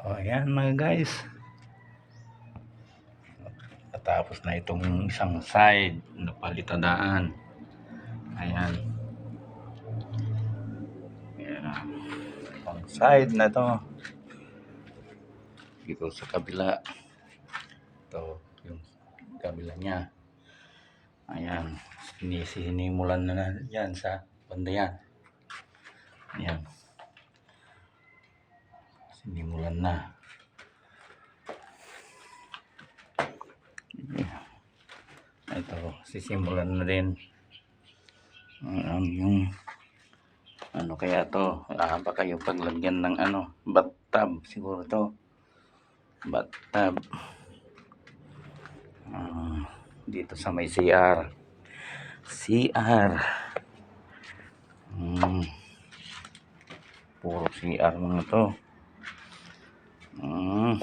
Oh, ayan mga guys. Natapos na itong isang side na palitadaan. Ayan. Ayan. Ang side na to. Dito sa kabila. Ito, yung kabila niya. Ayan. Sinisinimulan na na yan sa banda yan. Ayan. Sinimulan na. Ito, sisimulan na rin. Um, yung ano kaya to? Ah, baka yung paglagyan ng ano, bathtub siguro to. Bathtub. Ah, dito sa may CR. CR. Hmm. Puro CR mga to. 嗯。